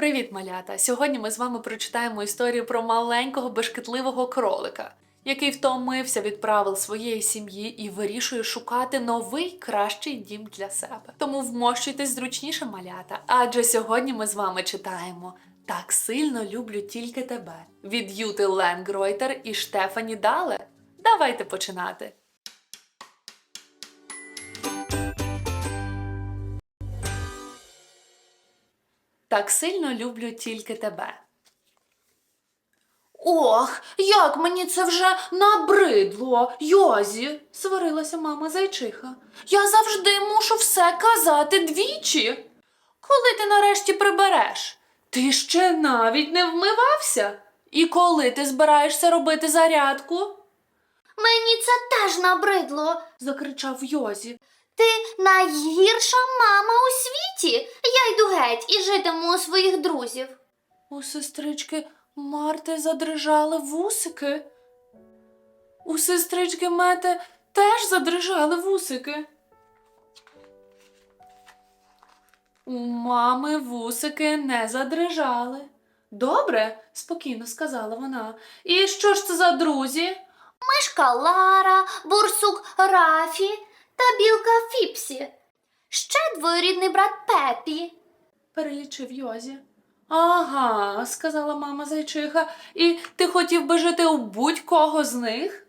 Привіт, малята! Сьогодні ми з вами прочитаємо історію про маленького бешкетливого кролика, який втомився від правил своєї сім'ї і вирішує шукати новий кращий дім для себе. Тому вмощуйтесь зручніше, малята, адже сьогодні ми з вами читаємо Так сильно люблю тільки тебе від Юти Ленгройтер і Штефані Дале. Давайте починати. Так сильно люблю тільки тебе. Ох, як мені це вже набридло, Йозі, сварилася мама зайчиха. Я завжди мушу все казати двічі. Коли ти нарешті прибереш? Ти ще навіть не вмивався. І коли ти збираєшся робити зарядку? Мені це теж набридло. закричав Йозі. Ти найгірша мама у світі. Я йду геть і житиму у своїх друзів. У сестрички Марти задрижали вусики. У сестрички Мети теж задрижали вусики. У мами вусики не задрижали. Добре, спокійно сказала вона. І що ж це за друзі? Мишка Лара, бурсук Рафі та білка Фіпсі. Ще двоюрідний брат Пепі. перелічив Йозі. Ага, сказала мама зайчиха, і ти хотів би жити у будь-кого з них?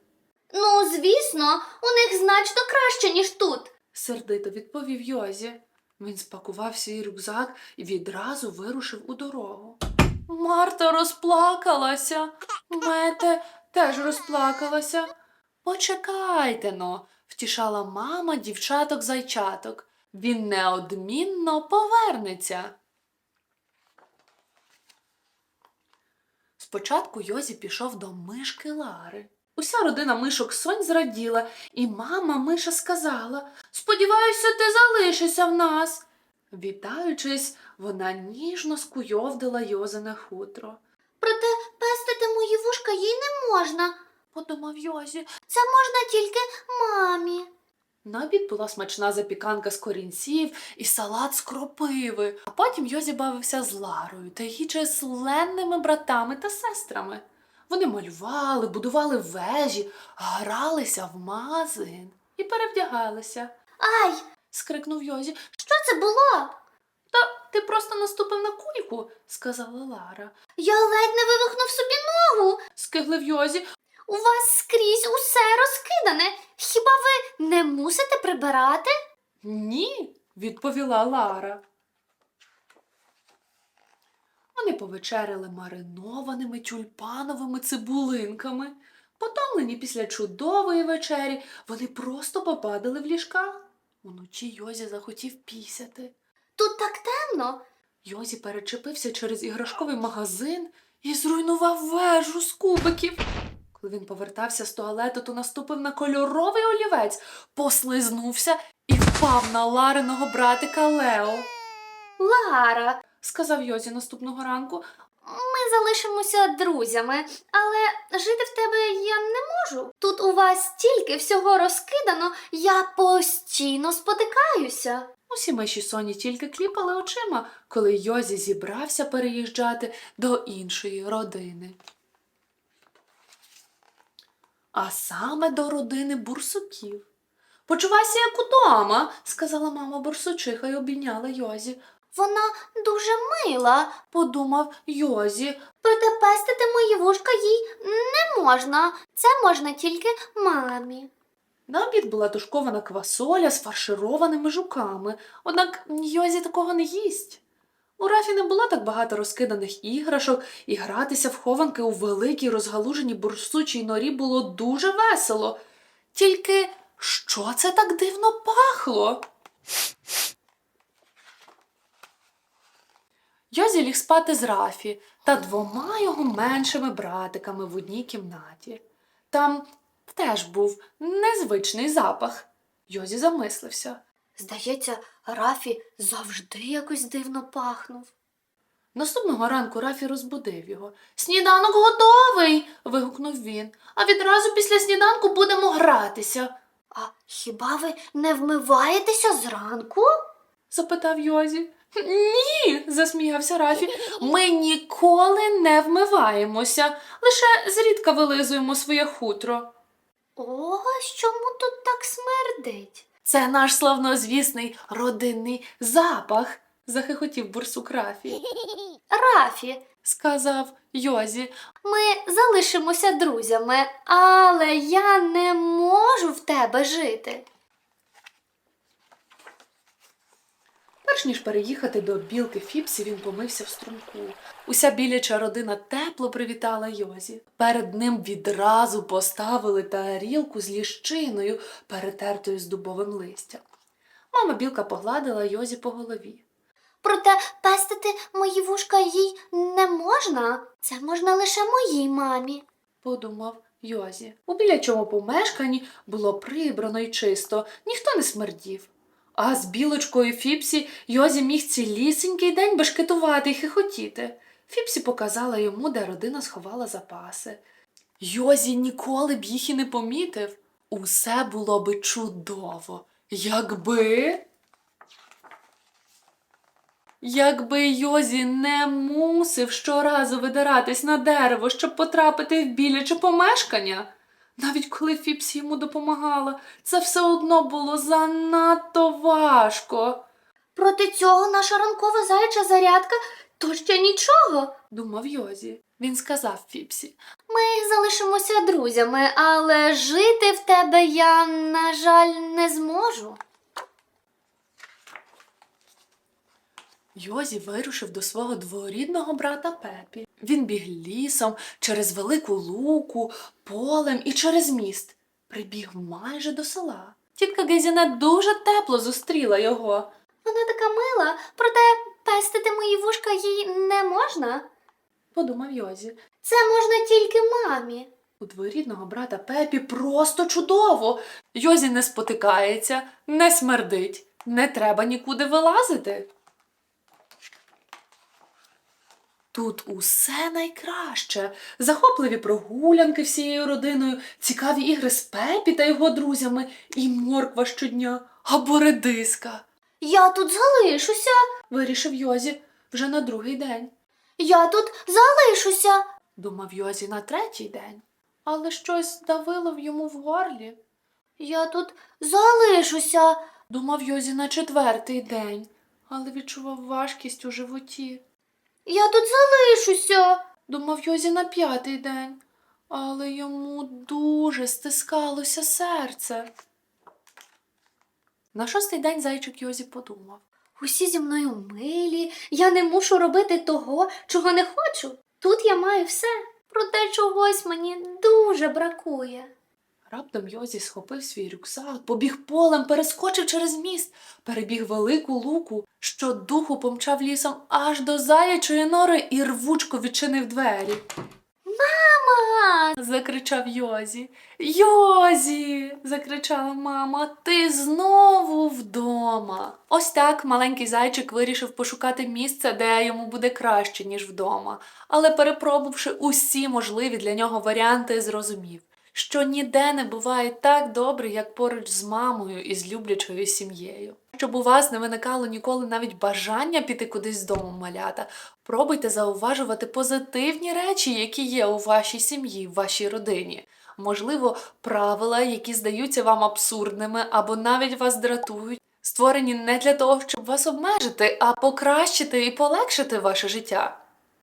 Ну, звісно, у них значно краще, ніж тут. сердито відповів Йозі. Він спакував свій рюкзак і відразу вирушив у дорогу. Марта розплакалася. Мете теж розплакалася. Почекайте но, втішала мама дівчаток зайчаток. Він неодмінно повернеться. Спочатку Йозі пішов до мишки Лари. Уся родина мишок сонь зраділа, і мама миша сказала Сподіваюся, ти залишишся в нас. Вітаючись, вона ніжно скуйовдила Йозине хутро. Проте пестити мої вушка їй не можна. Подумав Йозі. Це можна тільки мамі. На обід була смачна запіканка з корінців і салат з кропиви. А потім Йозі бавився з Ларою та її численними братами та сестрами. Вони малювали, будували вежі, гралися в магазин і перевдягалися. Ай, скрикнув Йозі. що це було? Та ти просто наступив на кульку, сказала Лара. Я ледь не вивихнув собі ногу. Скиглив Йозі. У вас скрізь усе розкидане. Хіба ви не мусите прибирати? Ні, відповіла Лара. Вони повечеряли маринованими тюльпановими цибулинками. Потомлені після чудової вечері, вони просто попадали в ліжка. Уночі Йозі захотів пісяти. Тут так темно. Йозі перечепився через іграшковий магазин і зруйнував вежу з кубиків. Коли він повертався з туалету, то наступив на кольоровий олівець, послизнувся і впав на Лариного братика Лео, Лара, сказав Йозі наступного ранку. ми залишимося друзями, але жити в тебе я не можу. Тут у вас стільки всього розкидано, я постійно спотикаюся. Усі миші Соні тільки кліпали очима, коли Йозі зібрався переїжджати до іншої родини. А саме до родини бурсуків. Почувайся як удома, сказала мама бурсучиха і обійняла Йозі. Вона дуже мила, Подумав Йозі, проте пестити мої вушка їй не можна. Це можна тільки мамі. На обід була тушкована квасоля з фаршированими жуками, однак Йозі такого не їсть. У Рафі не було так багато розкиданих іграшок, і гратися в хованки у великій розгалуженій бурсучій норі було дуже весело. Тільки що це так дивно пахло? Йозі ліг спати з Рафі та двома його меншими братиками в одній кімнаті. Там теж був незвичний запах. Йозі замислився. Здається, Рафі завжди якось дивно пахнув. Наступного ранку Рафі розбудив його. Сніданок готовий. вигукнув він. А відразу після сніданку будемо гратися. А хіба ви не вмиваєтеся зранку? запитав Йозі. Ні, засміявся Рафі. Ми ніколи не вмиваємося, лише зрідка вилизуємо своє хутро. Ось чому тут так смердить? Це наш славнозвісний родинний запах, захихотів бурсук Рафі. Рафі, Сказав Йозі. ми залишимося друзями, але я не можу в тебе жити. Перш ніж переїхати до білки Фіпсі, він помився в струмку. Уся біляча родина тепло привітала Йозі. Перед ним відразу поставили тарілку з ліщиною, перетертою з дубовим листям. Мама білка погладила Йозі по голові. Проте пестити мої вушка їй не можна. Це можна лише моїй мамі. подумав Йозі. У білячому помешканні було прибрано й чисто, ніхто не смердів. А з білочкою Фіпсі Йозі міг цілісінький день бешкетувати й хихотіти. Фіпсі показала йому, де родина сховала запаси. Йозі ніколи б їх і не помітив. Усе було би чудово, якби. Якби Йозі не мусив щоразу видиратись на дерево, щоб потрапити в біляче помешкання. Навіть коли Фіпсі йому допомагала, це все одно було занадто важко, Проти цього наша ранкова заяча зарядка то ще нічого. думав Йозі. Він сказав Фіпсі. Ми залишимося друзями, але жити в тебе я, на жаль, не зможу. Йозі вирушив до свого дворідного брата Пепі. Він біг лісом через велику луку, полем і через міст. Прибіг майже до села. Тітка Гезіна дуже тепло зустріла його. Вона така мила, проте пестити мої вушка їй не можна. Подумав Йозі. Це можна тільки мамі. У дворідного брата Пепі просто чудово. Йозі не спотикається, не смердить, не треба нікуди вилазити. Тут усе найкраще. Захопливі прогулянки всією родиною, цікаві ігри з Пепі та його друзями, і морква щодня, або редиска, Я тут залишуся. вирішив Йозі вже на другий день. Я тут залишуся. Думав Йозі на третій день, але щось давило в йому в горлі. Я тут залишуся. Думав Йозі на четвертий день, але відчував важкість у животі. Я тут залишуся. Думав Йозі на п'ятий день, але йому дуже стискалося серце. На шостий день зайчик Йозі подумав. Усі зі мною милі, я не мушу робити того, чого не хочу. Тут я маю все, проте чогось мені дуже бракує. Раптом Йозі схопив свій рюкзак, побіг полем, перескочив через міст, перебіг велику луку, що духу помчав лісом аж до заячої нори і рвучко відчинив двері. Мама! закричав Йозі. Йозі. закричала мама. Ти знову вдома. Ось так маленький зайчик вирішив пошукати місце, де йому буде краще, ніж вдома. Але перепробувавши усі можливі для нього варіанти, зрозумів, що ніде не буває так добре, як поруч з мамою і з люблячою сім'єю. Щоб у вас не виникало ніколи навіть бажання піти кудись з дому малята, пробуйте зауважувати позитивні речі, які є у вашій сім'ї, в вашій родині. Можливо, правила, які здаються вам абсурдними або навіть вас дратують, створені не для того, щоб вас обмежити, а покращити і полегшити ваше життя.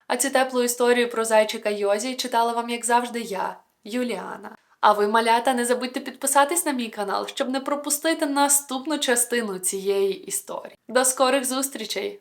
А цю теплу історію про зайчика Йозі читала вам, як завжди, я, Юліана. А ви, малята, не забудьте підписатись на мій канал, щоб не пропустити наступну частину цієї історії. До скорих зустрічей!